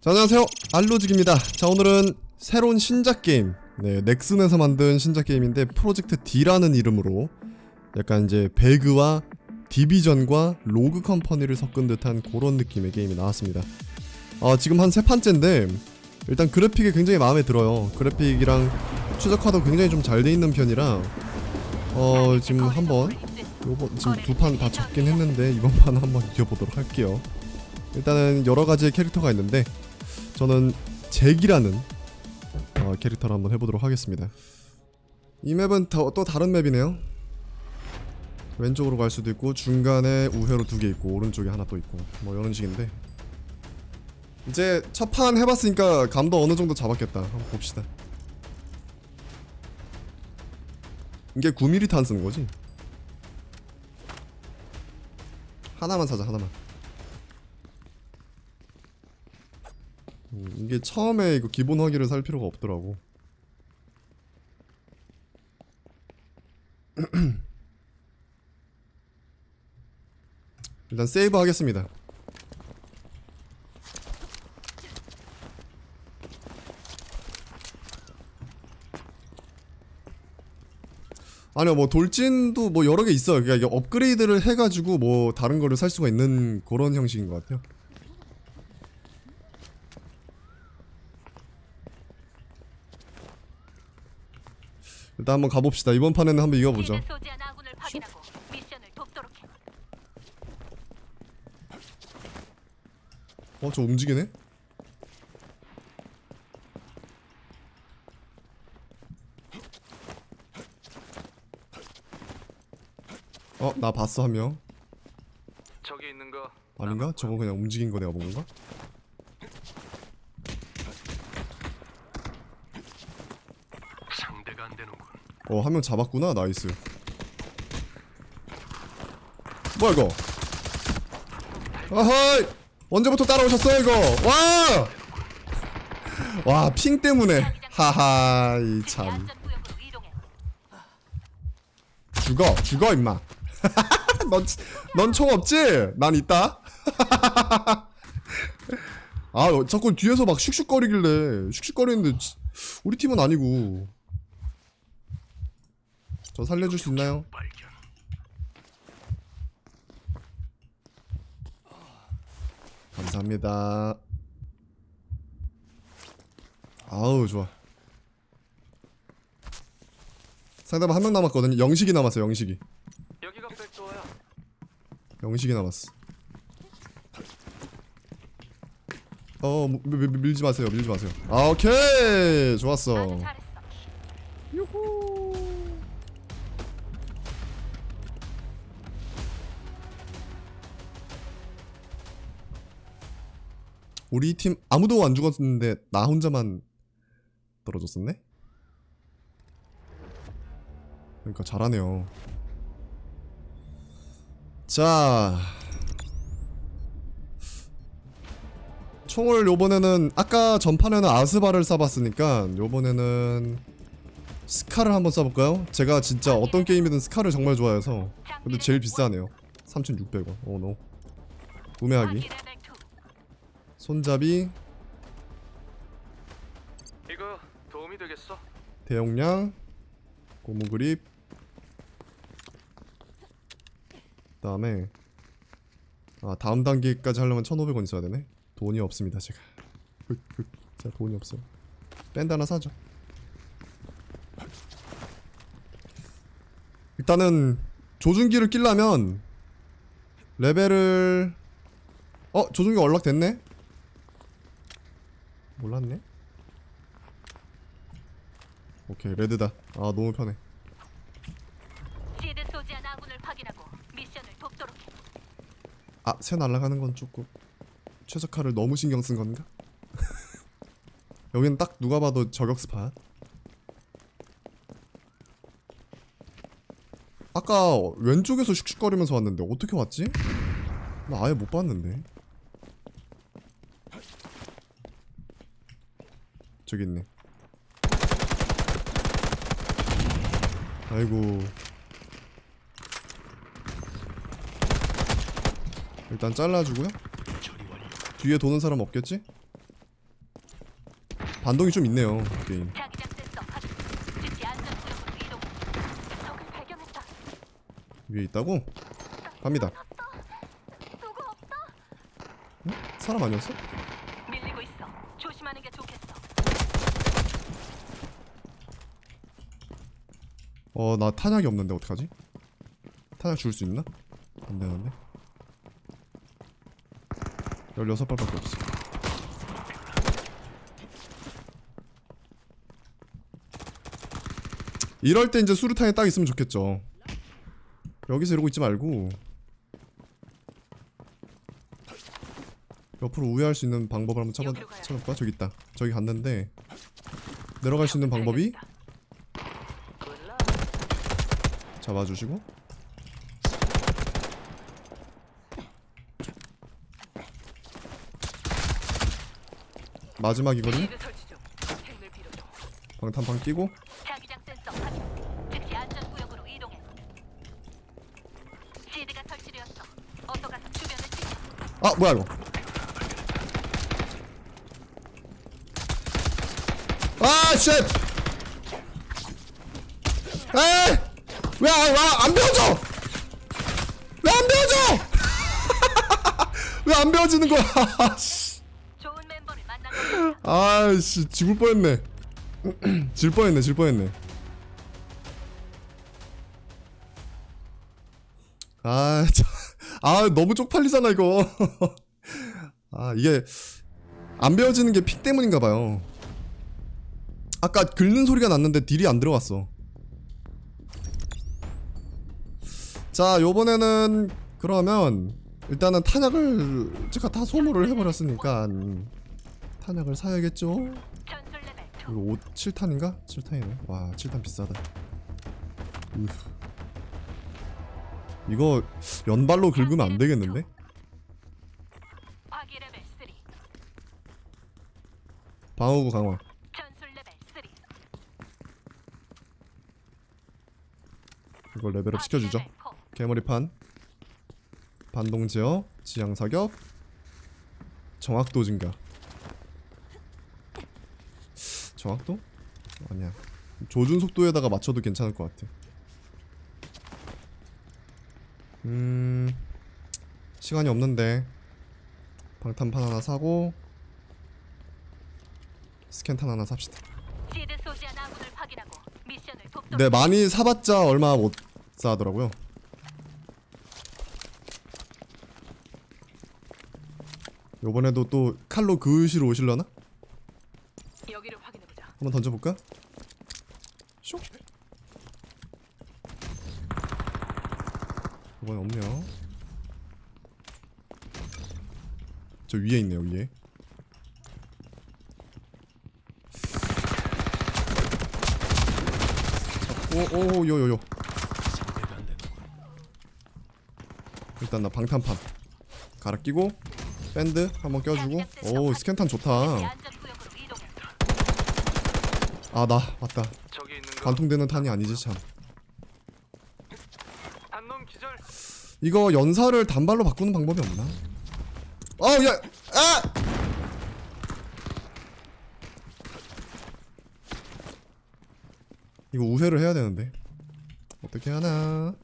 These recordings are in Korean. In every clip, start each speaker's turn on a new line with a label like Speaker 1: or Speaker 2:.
Speaker 1: 자, 안녕하세요. 알로직입니다. 자, 오늘은 새로운 신작 게임. 네, 넥슨에서 만든 신작 게임인데 프로젝트 D라는 이름으로 약간 이제 배그와 디비전과 로그 컴퍼니를 섞은 듯한 그런 느낌의 게임이 나왔습니다. 아, 지금 한 세 판째인데 일단 그래픽이 굉장히 마음에 들어요. 그래픽이랑 최적화도 굉장히 좀 잘 돼 있는 편이라 어, 지금 한번 요번 지금 두 판다 접긴 했는데 이번 판 한번 이겨보도록 할게요. 일단은 여러 가지의 캐릭터가 있는데 저는 잭이라는 어, 캐릭터를 한번 해보도록 하겠습니다. 이 맵은 더, 또 다른 맵이네요. 왼쪽으로 갈 수도 있고 중간에 우회로 두 개 있고 오른쪽에 하나 또 있고 뭐 이런 식인데 이제 첫 판 해봤으니까 감도 어느 정도 잡았겠다. 한번 봅시다. 이게 9mm 탄 쓰는 거지? 하나만 사자 하나만. 음, 이게 처음에 이거 기본 화기를 살 필요가 없더라고. 일단 세이브 하겠습니다. 아니요 뭐 돌진도 뭐 여러 개 있어요. 그러니까 이게 업그레이드를 해가지고 뭐 다른 거를 살 수가 있는 그런 형식인 것 같아요. 일단 한번 가봅시다. 이번 판에는 한번 이겨보죠.
Speaker 2: 실드 소지한 아군을 확인하고 미션을 돕도록 해.
Speaker 1: 어, 저 움직이네? 어, 나 봤어, 한 명.
Speaker 3: 저기 있는 거
Speaker 1: 아닌가? 저거 그냥 움직인 거 내가 본 건가?
Speaker 3: 상대가 안 되는군.
Speaker 1: 어, 한 명 잡았구나. 나이스. 뭐야, 이거? 아하이! 언제부터 따라오셨어요, 이거? 와! 와, 핑 때문에. 하하, 이 참.
Speaker 2: 안전 구역으로 이동해.
Speaker 1: 죽어 죽어 임마 넌 총 없지? 난 있다. 아 어, 자꾸 뒤에서 막 슉슉거리길래 슉슉거리는데 지- 우리 팀은 아니고. 저 살려줄 수 있나요? 감사합니다. 아우 좋아. 상대방 한명 남았거든요. 영식이 남았어 영식이
Speaker 3: 여기가 백도어야.
Speaker 1: 영식이 남았어. 어, 미, 미, 미- 밀지 마세요. 밀지 마세요. 아, 오케이. 좋았어.
Speaker 2: 잘했어.
Speaker 1: 우리 팀 아무도 안 죽었는데 나 혼자만 떨어졌었네? 그러니까 잘하네요. 자. 총을 요번에는 아까 전판에는 아스바를 쏴봤으니까 요번에는 스카를 한번 쏴볼까요? 제가 진짜 어떤 게임이든 스카를 정말 좋아해서 근데 제일 비싸네요 3,600원 오노 구매하기
Speaker 2: 레벨 2.
Speaker 1: 손잡이
Speaker 3: 이거 도움이 되겠어?
Speaker 1: 대용량 고무 그립 그 다음에 아 다음 단계까지 하려면 1,500원 있어야 되네? 돈이 없습니다 제가. 그, 그, 제가 돈이 없어요. 밴드 하나 사죠. 일단은 조준기를 끼려면 레벨을 어 조준기 연락됐네? 몰랐네? 오케이 레드다. 아 너무 편해
Speaker 2: 아
Speaker 1: 새 날아가는 건 조금 최적화를 너무 신경 쓴 건가? 여기는 딱 누가 봐도 저격 스팟 아까 왼쪽에서 슉슉거리면서 왔는데 어떻게 왔지? 나 아예 못 봤는데 저기 있네 아이고 일단 잘라주고요 뒤에 도는 사람 없겠지? 반동이 좀 있네요 게임. 위에 있다고? 갑니다? 사람 아니었어?
Speaker 2: 어
Speaker 1: 나 탄약이 없는데 어떡하지? 탄약 줄 수 있나? 안 되는데 16발밖에 없어 이럴 때 이제 수류탄이 딱 있으면 좋겠죠. 여기서 이러고 있지 말고 옆으로 우회할 수 있는 방법을 한번 찾아, 찾아볼까? 저기 있다. 저기 갔는데 내려갈 수 있는 방법이? 잡아주시고 마지막이거든요
Speaker 2: 시드 설치 중. 핵물 비료 중.
Speaker 1: 방탄판 끼고
Speaker 2: 자기장 센서 확인. 즉시 안전 구역으로 이동해. 시드가 설치되 가서 주변을 지켜.
Speaker 1: 아 뭐야 이거 아 쉣! 에이! 왜안 배워져! 왜 안 배워져! 왜 안 배워지는 거야 씨.
Speaker 2: 좋은 멤버를 만난 것 같 아.
Speaker 1: 아씨 죽을 뻔했네. 질 뻔했네 질 뻔했네. 아, 참. 아 너무 쪽팔리잖아 이거. 아 이게 안 배워지는 게 픽 때문인가 봐요. 아까 긁는 소리가 났는데 딜이 안 들어갔어. 자 요번에는 그러면 일단은 탄약을 제가 다 소모를 해버렸으니까. 음, 탄약을 사야겠죠
Speaker 2: 전술 레벨 2.
Speaker 1: 이거 5, 7탄인가? 7탄이네 와 7탄 비싸다 으. 이거 연발로 긁으면 안 되겠는데?
Speaker 2: 화기 레벨 3.
Speaker 1: 방어구 강화
Speaker 2: 전술 레벨 3.
Speaker 1: 이걸 레벨업 시켜주죠
Speaker 2: 화기 레벨 4.
Speaker 1: 개머리판 반동 제어 지향 사격 정확도 증가 정확도? 아니야. 조준 속도에다가 맞춰도 괜찮을 것 같아. 음 시간이 없는데. 방탄판 하나 사고 스캔탄 하나 삽시다. 네 많이 사봤자 얼마 못 사더라고요. 요번에도 또 칼로 그으시러 오실려나? 한번 던져볼까? 쇼 이번에 없네요 저 위에 있네요 위에 오오 요요요 일단 나 방탄판 갈아 끼고 밴드 한번 껴주고 오 스캔탄 좋다
Speaker 2: 안전 구역으로 이동해.
Speaker 1: 아 나 맞다
Speaker 3: 저기 있는 거.
Speaker 1: 관통되는 탄이 아니지 참
Speaker 3: 한놈 기절.
Speaker 1: 이거 연사를 단발로 바꾸는 방법이 없나? 어, 야, 아! 이거 우회를 해야 되는데 어떻게 하나?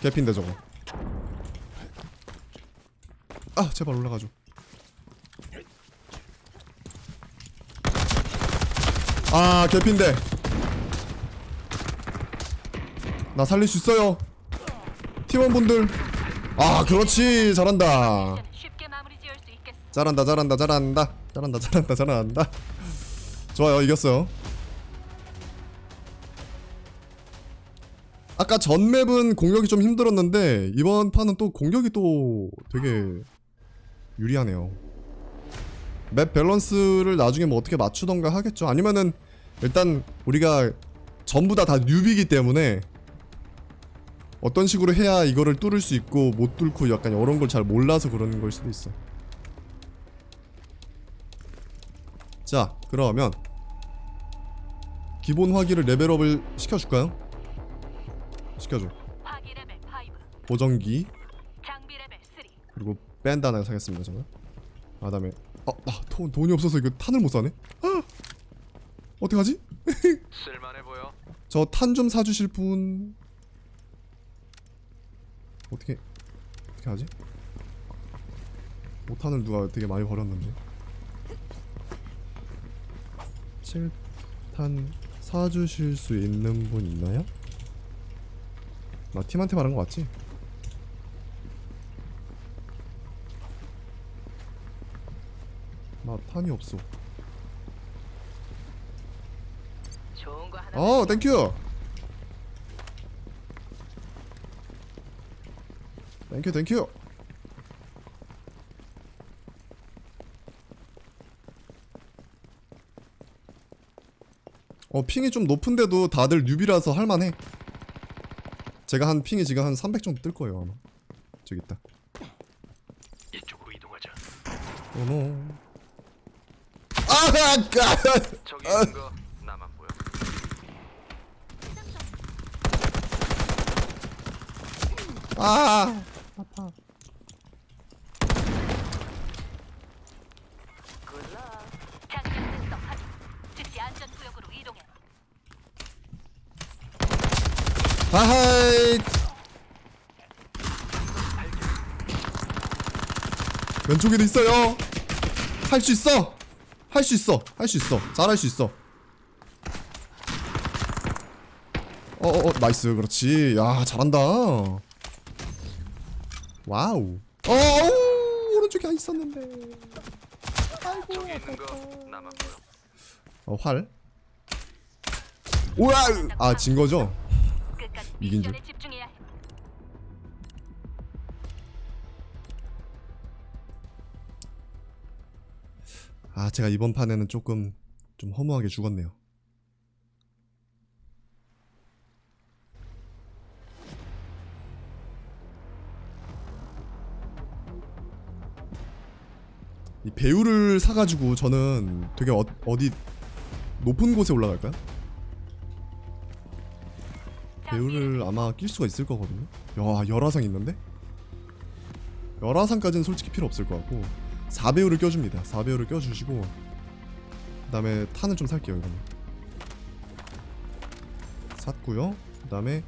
Speaker 1: 개핀데 저거. 아, 제발 올라가줘. 아, 개핀데. 나 살릴 수 있어요. 팀원분들. 아, 그렇지. 잘한다. 잘한다 잘한다 잘한다 잘한다 잘한다 잘한다 좋아요 이겼어요 아까 전 맵은 공격이 좀 힘들었는데 이번 판은 또 공격이 또 되게 유리하네요 맵 밸런스를 나중에 뭐 어떻게 맞추던가 하겠죠. 아니면은 일단 우리가 전부 다 다 뉴비기 때문에 어떤 식으로 해야 이거를 뚫을 수 있고 못 뚫고 약간 이런 걸 잘 몰라서 그러는 걸 수도 있어. 자 그러면 기본 화기를 레벨업을 시켜줄까요? 시켜줘.
Speaker 2: 화기 레벨 5,
Speaker 1: 보정기.
Speaker 2: 장비 레벨 3.
Speaker 1: 그리고 밴드 하나 사겠습니다 저는. 아 그다음에 아, 아 돈, 돈이 없어서 이거 탄을 못 사네 아 어떡하지?
Speaker 3: 쓸만해 보여.
Speaker 1: 저 탄 좀 사주실 분 어떻게 어떻게 하지? 5탄을 누가 되게 많이 버렸는데 7탄 사주실 수 있는 분 있나요? 나 팀한테 말한 거 맞지? 나 탄이 없어.
Speaker 2: 좋은 거 하나.
Speaker 1: 어 땡큐. 땡큐 땡큐. 어 핑이 좀 높은데도 다들 뉴비라서 할만해. 제가 한 핑이 지금 한 300 정도 뜰 거예요 아마. 저기 있다.
Speaker 3: 이쪽으로 이동하자.
Speaker 1: 어노 아아
Speaker 3: 저기 있는 거 나만 보여.
Speaker 1: 아.
Speaker 2: 확인. 즉시 안전 구역으로 이동해.
Speaker 1: 하하이. 왼쪽에도 있어요. 할 수 있어 할 수 있어. 할 수 있어. 잘할 수 있어. 어어어 나이스. 그렇지. 야 잘한다. 와우. 어 오른쪽에 있었는데.
Speaker 3: 거 나만 보여.
Speaker 1: 어활? 우와! 아진 거죠?
Speaker 2: 끝까지
Speaker 1: 이긴 줄. 아 제가 이번 판에는 조금 좀 허무하게 죽었네요 이 배우를 사가지고 저는 되게 어, 어디 높은 곳에 올라갈까요? 배우를 아마 낄 수가 있을 거거든요 야 열화상 있는데? 열화상까지는 솔직히 필요 없을 것 같고 4배우를 껴줍니다. 4배우를 껴주시고 그 다음에 탄은 좀 살게요 이거는. 샀고요. 그 다음에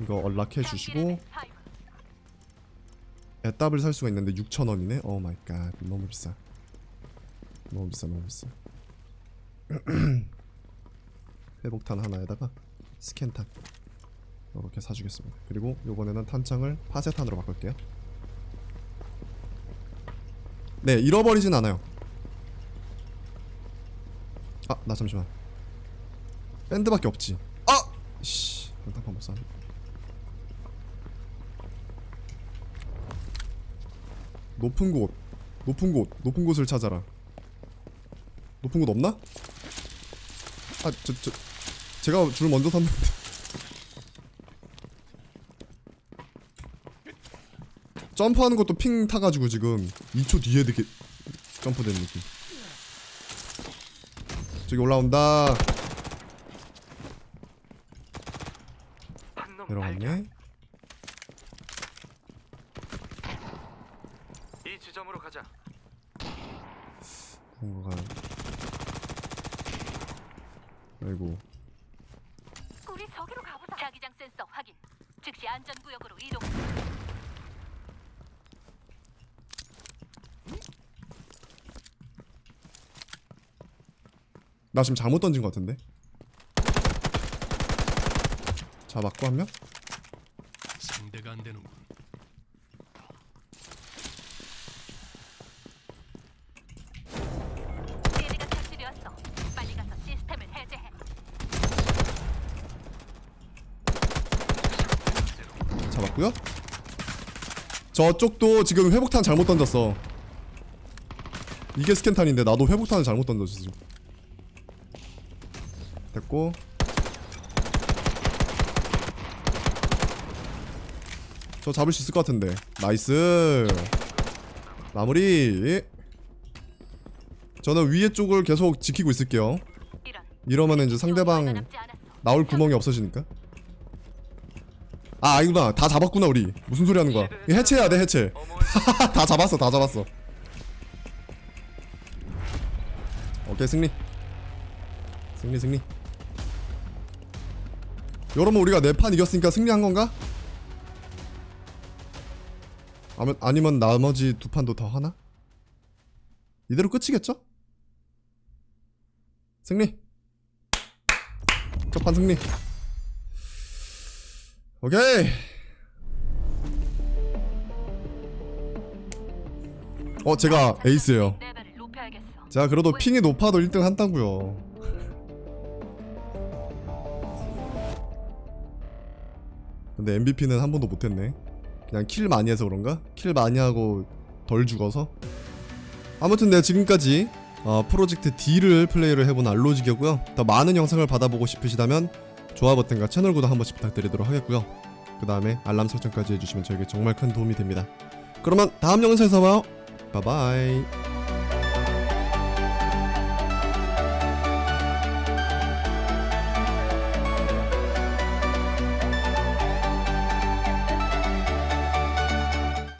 Speaker 1: 이거 언락해 주시고 애답을 살 수가 있는데 6,000원이네. 오 마이 갓. 너무 비싸. 너무 비싸 너무 비싸. 회복탄 하나에다가 스캔탄. 이렇게 사주겠습니다. 그리고 요번에는 탄창을 파쇄탄으로 바꿀게요 네 잃어버리진 않아요. 아 나 잠시만. 밴드밖에 없지. 아! 씨 연탄판 못 사네. 높은 곳 높은 곳 높은 곳을 찾아라. 높은 곳 없나? 아저저 제가 줄 먼저 샀는데 점프하는 것도 핑 타가지고 지금 2초 뒤에 이렇게 점프되는 느낌 저기 올라온다. 내려갔네
Speaker 3: 이 지점으로 가자.
Speaker 1: 뭔가 아이고
Speaker 2: 우리 저기로 가보자. 자기장 센서 확인. 즉시 안전 구역으로 이동.
Speaker 1: 나 지금 잘못 던진 것 같은데 잡았고 한 명?
Speaker 4: 상대가 안 되는군.
Speaker 2: 피해가 탈취되었어. 빨리 가서 시스템을 해제해.
Speaker 1: 잡았고요 저쪽도 지금 회복탄 잘못 던졌어 이게 스캔탄인데 나도 회복탄을 잘못 던졌어 지금 됐고. 저 잡을 수 있을 것 같은데. 나이스. 마무리. 저는 위에 쪽을 계속 지키고 있을게요. 이러면 이제 상대방. 나올 구멍이 없어지니까. 아 아니구나. 다 잡았구나 우리. 무슨 소리 하는 거야? 이거 해체해야 돼 해체. 다 잡았어 다 잡았어. 오케이 승리. 승리 승리 여러분 우리가 네 판 이겼으니까 승리한 건가? 아니면, 아니면 나머지 두 판도 더 하나? 이대로 끝이겠죠? 승리 첫판 승리 오케이 어 제가 에이스예요
Speaker 2: 높여야겠어.
Speaker 1: 제가 그래도 핑이 높아도 1등 한다고요 근데 MVP는 한 번도 못했네. 그냥 킬 많이 해서 그런가? 킬 많이 하고 덜 죽어서? 아무튼 네 지금까지 어, 프로젝트 D를 플레이를 해본 알로직이었고요. 더 많은 영상을 받아보고 싶으시다면 좋아 버튼과 채널 구독 한 번씩 부탁드리도록 하겠고요. 그 다음에 알람 설정까지 해주시면 저에게 정말 큰 도움이 됩니다. 그러면 다음 영상에서 봐요. 바이바이